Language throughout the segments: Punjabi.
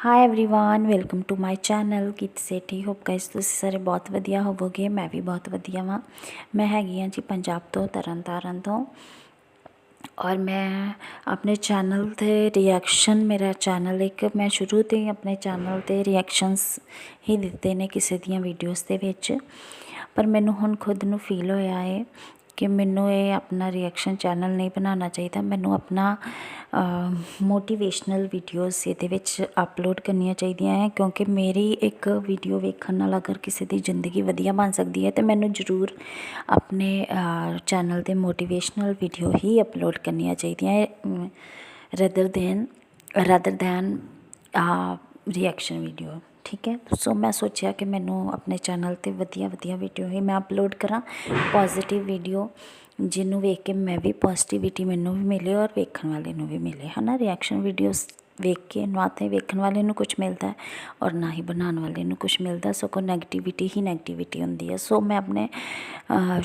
hi everyone welcome to my channel ਕਿਤ Sethi hope guys ਤੁਸੀਂ ਸਾਰੇ ਬਹੁਤ ਵਧੀਆ ਹੋਵੋਗੇ ਮੈਂ ਵੀ ਬਹੁਤ ਵਧੀਆ ਵਾਂ ਮੈਂ ਹੈਗੀ ਹਾਂ ਜੀ ਪੰਜਾਬ ਤੋਂ ਤਰਨਤਾਰਨ ਤੋਂ ਔਰ ਮੈਂ ਆਪਣੇ ਚੈਨਲ ਤੇ ਰਿਐਕਸ਼ਨ ਮੇਰਾ ਚੈਨਲ ਇੱਕ ਮੈਂ ਸ਼ੁਰੂ ਤੋਂ ਹੀ ਆਪਣੇ ਚੈਨਲ ਤੇ ਰਿਐਕਸ਼ਨਸ ਹੀ ਦਿੱਤੇ ਨੇ ਕਿਸੇ ਦੀਆਂ ਵੀਡੀਓਜ਼ ਦੇ ਵਿੱਚ ਪਰ ਮੈਨੂੰ ਹੁਣ ਖੁਦ ਨੂੰ ਫੀਲ ਹੋਇਆ ਹੈ ਕਿ ਮੈਨੂੰ ਇਹ ਆਪਣਾ ਰਿਐਕਸ਼ਨ ਚੈਨਲ ਨਹੀਂ ਬਣਾਉਣਾ ਚਾਹੀਦਾ। ਮੈਨੂੰ ਆਪਣਾ ਮੋਟੀਵੇਸ਼ਨਲ ਵੀਡੀਓਜ਼ ਇਹਦੇ ਵਿੱਚ ਅਪਲੋਡ ਕਰਨੀਆਂ ਚਾਹੀਦੀਆਂ ਹੈ, ਕਿਉਂਕਿ ਮੇਰੀ ਇੱਕ ਵੀਡੀਓ ਵੇਖਣ ਨਾਲ ਅਗਰ ਕਿਸੇ ਦੀ ਜ਼ਿੰਦਗੀ ਵਧੀਆ ਬਣ ਸਕਦੀ ਹੈ, ਤਾਂ ਮੈਨੂੰ ਜ਼ਰੂਰ ਆਪਣੇ ਚੈਨਲ ਤੇ ਮੋਟੀਵੇਸ਼ਨਲ ਵੀਡੀਓ ਹੀ ਅਪਲੋਡ ਕਰਨੀਆਂ ਚਾਹੀਦੀਆਂ ਹੈ। Rather than rather than reaction video ਠੀਕ ਹੈ? ਸੋ ਮੈਂ ਸੋਚਿਆ ਕਿ ਮੈਨੂੰ ਆਪਣੇ ਚੈਨਲ ਤੇ ਵਧੀਆ ਵਧੀਆ ਵੀਡੀਓ ਹੀ ਮੈਂ ਅਪਲੋਡ ਕਰਾਂ। ਪੋਜ਼ਿਟਿਵ ਵੀਡੀਓ ਜਿਹਨੂੰ ਵੇਖ ਕੇ ਮੈਂ ਵੀ ਪੋਜ਼ਿਟਿਵਿਟੀ ਮੈਨੂੰ ਵੀ ਮਿਲੇ ਔਰ ਵੇਖਣ ਵਾਲੇ ਨੂੰ ਵੀ ਮਿਲੇ। ਹਨਾ? ਰਿਐਕਸ਼ਨ ਵੀਡੀਓਜ਼ ਵੇਖ ਕੇ ਨਾ ਤੇ ਵੇਖਣ ਵਾਲੇ ਨੂੰ ਕੁਝ ਮਿਲਦਾ ਔਰ ਨਾ ਹੀ ਬਣਾਉਣ ਵਾਲੇ ਨੂੰ ਕੁਝ ਮਿਲਦਾ ਸੋ ਕੋ 네ਗੇਟਿਵਿਟੀ ਹੀ 네ਗੇਟਿਵਿਟੀ ਹੁੰਦੀ ਹੈ। ਸੋ ਮੈਂ ਆਪਣੇ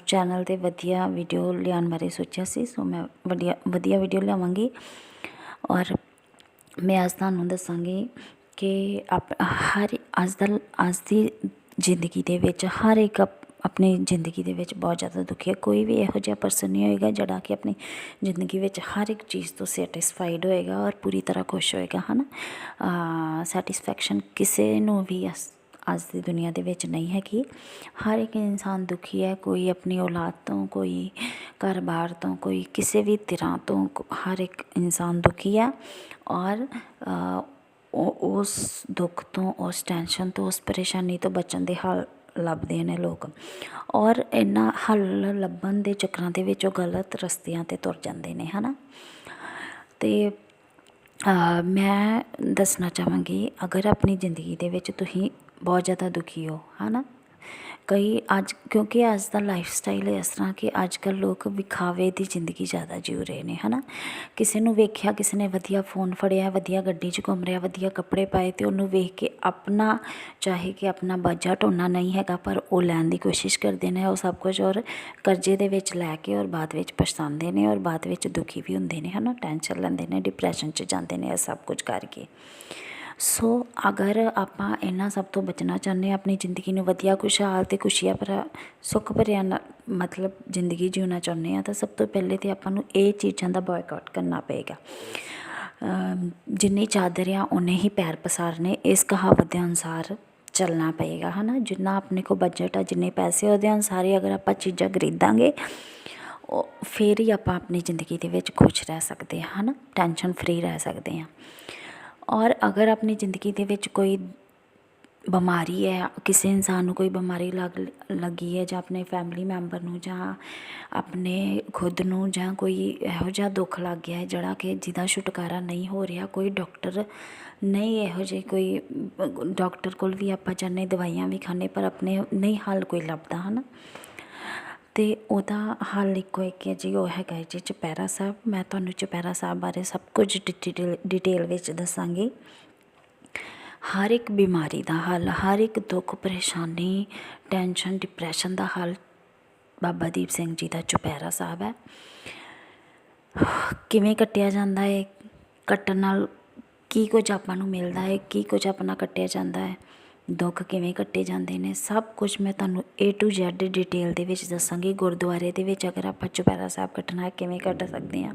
ਚੈਨਲ ਤੇ ਵਧੀਆ ਵੀਡੀਓ ਲਿਆਉਣ ਬਾਰੇ ਸੋਚਿਆ ਸੀ। ਸੋ ਮੈਂ ਵਧੀਆ ਵਧੀਆ ਵੀਡੀਓ ਲਿਆਵਾਂਗੀ ਔਰ ਮੈਂ ਅੱਜ ਤੁਹਾਨੂੰ ਦੱਸਾਂਗੀ ਕਿ ਆਪ, ਹਰ ਅੱਜ ਦਾ, ਅੱਜ ਦੀ ਜ਼ਿੰਦਗੀ ਦੇ ਵਿੱਚ ਹਰ ਇੱਕ ਆਪਣੀ ਜ਼ਿੰਦਗੀ ਦੇ ਵਿੱਚ ਬਹੁਤ ਜ਼ਿਆਦਾ ਦੁਖੀ ਹੈ। ਕੋਈ ਵੀ ਇਹੋ ਜਿਹਾ ਪਰਸਨ ਨਹੀਂ ਹੋਏਗਾ ਜਿਹੜਾ ਕਿ ਆਪਣੀ ਜ਼ਿੰਦਗੀ ਵਿੱਚ ਹਰ ਇੱਕ ਚੀਜ਼ ਤੋਂ ਸੈਟੀਸਫਾਈਡ ਹੋਏਗਾ ਔਰ ਪੂਰੀ ਤਰ੍ਹਾਂ ਖੁਸ਼ ਹੋਏਗਾ, ਹਨ? ਸੈਟੀਸਫੈਕਸ਼ਨ ਕਿਸੇ ਨੂੰ ਵੀ ਅੱਜ ਦੀ ਦੁਨੀਆ ਦੇ ਵਿੱਚ ਨਹੀਂ ਹੈਗੀ। ਹਰ ਇੱਕ ਇਨਸਾਨ ਦੁਖੀ ਹੈ। ਕੋਈ ਆਪਣੀ ਔਲਾਦ ਤੋਂ, ਕੋਈ ਘਰ-ਬਾਰ ਤੋਂ, ਕੋਈ ਕਿਸੇ ਵੀ ਤਰ੍ਹਾਂ ਤੋਂ ਹਰ ਇੱਕ ਇਨਸਾਨ ਦੁਖੀ ਹੈ। ਔਰ ਉਸ ਦੁੱਖ ਤੋਂ, ਉਸ ਟੈਨਸ਼ਨ ਤੋਂ, ਉਸ ਪਰੇਸ਼ਾਨੀ ਤੋਂ ਬਚਣ ਦੇ ਹੱਲ ਲੱਭਦੇ ਨੇ ਲੋਕ। ਔਰ ਇਹਨਾਂ ਹੱਲ ਲੱਭਣ ਦੇ ਚੱਕਰਾਂ ਦੇ ਵਿੱਚ ਉਹ ਗਲਤ ਰਸਤਿਆਂ ਤੇ ਤੁਰ ਜਾਂਦੇ ਨੇ, ਹਨਾ? ਤੇ ਮੈਂ ਦੱਸਣਾ ਚਾਹਾਂਗੀ, ਅਗਰ ਆਪਣੀ ਜ਼ਿੰਦਗੀ ਦੇ ਵਿੱਚ ਤੁਸੀਂ ਬਹੁਤ ਜ਼ਿਆਦਾ ਦੁਖੀ ਹੋ, ਹਨਾ? ਕਈ ਅੱਜ, ਕਿਉਂਕਿ ਅੱਜ ਦਾ ਲਾਈਫ ਸਟਾਈਲ ਇਸ ਤਰ੍ਹਾਂ ਕਿ ਅੱਜ ਕੱਲ ਲੋਕ ਵਿਖਾਵੇ ਦੀ ਜ਼ਿੰਦਗੀ ਜ਼ਿਆਦਾ ਜਿਉ ਰਹੇ ਨੇ, ਹਨਾ? ਕਿਸੇ ਨੂੰ ਵੇਖਿਆ, ਕਿਸੇ ਨੇ ਵਧੀਆ ਫੋਨ ਫੜਿਆ, ਵਧੀਆ ਗੱਡੀ 'ਚ ਘੁੰਮ ਰਿਹਾ, ਵਧੀਆ ਕੱਪੜੇ ਪਾਏ ਤੇ ਉਹਨੂੰ ਵੇਖ ਕੇ ਆਪਣਾ, ਚਾਹੇ ਕਿ ਆਪਣਾ ਬਜਟ ਉਹਨਾਂ ਨਹੀਂ ਹੈਗਾ, ਪਰ ਉਹ ਲੈਣ ਦੀ ਕੋਸ਼ਿਸ਼ ਕਰਦੇ ਨੇ, ਉਹ ਸਭ ਕੁਝ ਔਰ ਕਰਜ਼ੇ ਦੇ ਵਿੱਚ ਲੈ ਕੇ ਔਰ ਬਾਅਦ ਵਿੱਚ ਪਛਤਾਉਂਦੇ ਨੇ ਔਰ ਬਾਅਦ ਵਿੱਚ ਦੁਖੀ ਵੀ ਹੁੰਦੇ ਨੇ, ਹਨਾ? ਟੈਨਸ਼ਨ ਲੈਂਦੇ ਨੇ ਡਿਪਰੈਸ਼ਨ 'ਚ ਜਾਂਦੇ ਨੇ, ਇਹ ਸਭ ਕੁਝ ਕਰਕੇ। ਸੋ ਅਗਰ ਆਪਾਂ ਇਹਨਾਂ ਸਭ ਤੋਂ ਬਚਣਾ ਚਾਹੁੰਦੇ ਹਾਂ, ਆਪਣੀ ਜ਼ਿੰਦਗੀ ਨੂੰ ਵਧੀਆ, ਖੁਸ਼ਹਾਲ ਅਤੇ ਖੁਸ਼ੀਆਂ ਭਰਿਆ ਸੁੱਖ ਭਰਿਆ ਮਤਲਬ ਜ਼ਿੰਦਗੀ ਜਿਉਣਾ ਚਾਹੁੰਦੇ ਹਾਂ, ਤਾਂ ਸਭ ਤੋਂ ਪਹਿਲੇ ਤਾਂ ਆਪਾਂ ਨੂੰ ਇਹ ਚੀਜ਼ਾਂ ਦਾ ਬਾਇਕਾਟ ਕਰਨਾ ਪਏਗਾ। ਜਿੰਨੀ ਚਾਦਰ ਆ ਉਨੇ ਹੀ ਪੈਰ ਪਸਾਰਨੇ, ਇਸ ਕਹਾਵਤ ਦੇ ਅਨੁਸਾਰ ਚੱਲਣਾ ਪਏਗਾ, ਹਨਾ? ਜਿੰਨਾ ਆਪਣੇ ਕੋ ਬਜਟ ਆ, ਜਿੰਨੇ ਪੈਸੇ ਉਹਦੇ ਅਨੁਸਾਰ ਹੀ ਅਗਰ ਆਪਾਂ ਚੀਜ਼ਾਂ ਖਰੀਦਾਂਗੇ, ਉਹ ਫਿਰ ਹੀ ਆਪਾਂ ਆਪਣੀ ਜ਼ਿੰਦਗੀ ਦੇ ਵਿੱਚ ਖੁਸ਼ ਰਹਿ ਸਕਦੇ ਹਾਂ, ਹਨਾ? ਟੈਨਸ਼ਨ ਫਰੀ ਰਹਿ ਸਕਦੇ ਹਾਂ। ਔਰ ਅਗਰ ਆਪਣੀ ਜ਼ਿੰਦਗੀ ਦੇ ਵਿੱਚ ਕੋਈ ਬਿਮਾਰੀ ਹੈ, ਕਿਸੇ ਇਨਸਾਨ ਨੂੰ ਕੋਈ ਬਿਮਾਰੀ ਲੱਗ, ਲੱਗੀ ਹੈ ਜਾਂ ਆਪਣੇ ਫੈਮਿਲੀ ਮੈਂਬਰ ਨੂੰ ਜਾਂ ਆਪਣੇ ਖੁਦ ਨੂੰ ਜਾਂ ਕੋਈ ਇਹੋ ਜਿਹਾ ਦੁੱਖ ਲੱਗ ਗਿਆ ਹੈ ਜਿਹੜਾ ਕਿ ਜਿਹਦਾ ਛੁਟਕਾਰਾ ਨਹੀਂ ਹੋ ਰਿਹਾ, ਕੋਈ ਡਾਕਟਰ ਨਹੀਂ ਇਹੋ ਜਿਹੇ ਕੋਈ ਡਾਕਟਰ ਕੋਲ ਵੀ ਆਪਾਂ ਜਾਂਦੇ ਦਵਾਈਆਂ ਵੀ ਖਾਂਦੇ ਪਰ ਆਪਣੇ ਨਹੀਂ ਹੱਲ ਕੋਈ ਲੱਭਦਾ, ਹਨ? ਅਤੇ ਉਹਦਾ ਹੱਲ ਇੱਕੋ ਇੱਕ ਹੈ ਜੀ ਉਹ ਹੈਗਾ ਜੀ, ਚੁਪਹਿਰਾ ਸਾਹਿਬ। ਮੈਂ ਤੁਹਾਨੂੰ ਚੁਪਹਿਰਾ ਸਾਹਿਬ ਬਾਰੇ ਸਭ ਕੁਝ ਡਿਟੇਲ ਵਿੱਚ ਦੱਸਾਂਗੀ। ਹਰ ਇੱਕ ਬਿਮਾਰੀ ਦਾ ਹੱਲ, ਹਰ ਇੱਕ ਦੁੱਖ, ਪਰੇਸ਼ਾਨੀ ਟੈਨਸ਼ਨ ਡਿਪਰੈਸ਼ਨ ਦਾ ਹੱਲ ਬਾਬਾ ਦੀਪ ਸਿੰਘ ਜੀ ਦਾ ਚੁਪਹਿਰਾ ਸਾਹਿਬ ਹੈ। ਕਿਵੇਂ ਕੱਟਿਆ ਜਾਂਦਾ ਹੈ? ਕੱਟਣ ਨਾਲ ਕੀ ਕੁਝ ਆਪਾਂ ਨੂੰ ਮਿਲਦਾ ਹੈ? ਕੀ ਕੁਝ ਆਪਣਾ ਕੱਟਿਆ ਜਾਂਦਾ ਹੈ? ਦੁੱਖ ਕਿਵੇਂ ਕੱਟੇ ਜਾਂਦੇ ਨੇ, ਸਭ ਕੁਝ ਮੈਂ ਤੁਹਾਨੂੰ A to Z ਡਿਟੇਲ ਦੇ ਵਿੱਚ ਦੱਸਾਂਗੀ। ਗੁਰਦੁਆਰੇ ਦੇ ਵਿੱਚ ਅਗਰ ਆਪਾਂ ਚੁਪਹਿਰਾ ਸਾਹਿਬ ਕੱਟਣਾ ਹੈ, ਕਿਵੇਂ ਕੱਟ ਸਕਦੇ ਹਾਂ?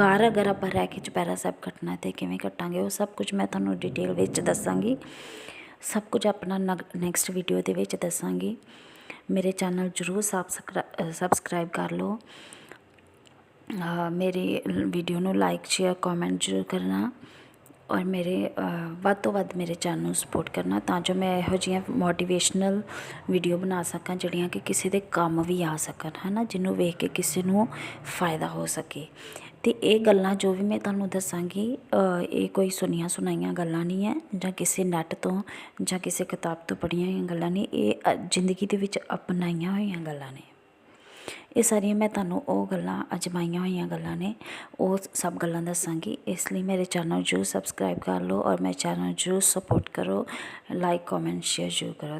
ਘਰ ਅਗਰ ਆਪਾਂ ਰਹਿ ਕੇ ਚੁਪਹਿਰਾ ਸਾਹਿਬ ਕੱਟਣਾ ਤੇ ਕਿਵੇਂ ਕੱਟਾਂਗੇ? ਉਹ ਸਭ ਕੁਝ ਮੈਂ ਤੁਹਾਨੂੰ ਡਿਟੇਲ ਵਿੱਚ ਦੱਸਾਂਗੀ। ਸਭ ਕੁਝ ਆਪਣਾ ਨੈਕਸਟ ਵੀਡੀਓ ਦੇ ਵਿੱਚ ਦੱਸਾਂਗੀ। ਮੇਰੇ ਚੈਨਲ ਜਰੂਰ ਸਬਸਕ੍ਰਾਈਬ ਕਰ ਲਓ। ਮੇਰੀ ਵੀਡੀਓ ਨੂੰ ਲਾਈਕ ਸ਼ੇਅਰ ਕਮੈਂਟ ਜਰੂਰ ਕਰਨਾ। ਔਰ ਮੇਰੇ ਵੱਧ ਤੋਂ ਵੱਧ ਮੇਰੇ ਚੈਨਲ ਨੂੰ ਸਪੋਰਟ ਕਰਨਾ ਤਾਂ ਜੋ ਮੈਂ ਇਹੋ ਜਿਹੀਆਂ ਮੋਟੀਵੇਸ਼ਨਲ ਵੀਡੀਓ ਬਣਾ ਸਕਾਂ ਜਿਹੜੀਆਂ ਕਿ ਕਿਸੇ ਦੇ ਕੰਮ ਵੀ ਆ ਸਕਣ ਹੈ ਨਾ ਜਿਹਨੂੰ ਵੇਖ ਕੇ ਕਿਸੇ ਨੂੰ ਫਾਇਦਾ ਹੋ ਸਕੇ। ਅਤੇ ਇਹ ਗੱਲਾਂ ਜੋ ਵੀ ਮੈਂ ਤੁਹਾਨੂੰ ਦੱਸਾਂਗੀ ਇਹ ਕੋਈ ਸੁਣੀਆਂ ਸੁਣਾਈਆਂ ਗੱਲਾਂ ਨਹੀਂ ਹੈ ਜਾਂ ਕਿਸੇ ਨੈੱਟ ਤੋਂ ਜਾਂ ਕਿਸੇ ਕਿਤਾਬ ਤੋਂ ਪੜ੍ਹੀਆਂ ਹੋਈਆਂ ਗੱਲਾਂ ਨਹੀਂ, ਇਹ ਜ਼ਿੰਦਗੀ ਦੇ ਵਿੱਚ ਅਪਣਾਈਆਂ ਹੋਈਆਂ ਗੱਲਾਂ ਨੇ। ਇਹ ਸਾਰੀਆਂ ਮੈਂ ਤੁਹਾਨੂੰ ਉਹ ਗੱਲਾਂ ਅਜਮਾਈਆਂ ਹੋਈਆਂ ਗੱਲਾਂ ਨੇ, ਉਹ ਸਭ ਗੱਲਾਂ ਦੱਸਾਂਗੀ। ਇਸ ਲਈ ਮੇਰੇ ਚੈਨਲ ਜਰੂਰ ਸਬਸਕ੍ਰਾਈਬ ਕਰ ਲਓ ਔਰ ਮੇਰੇ ਚੈਨਲ ਜਰੂਰ ਸਪੋਰਟ ਕਰੋ। ਲਾਈਕ ਕਮੈਂਟ ਸ਼ੇਅਰ ਜਰੂਰ ਕਰੋ।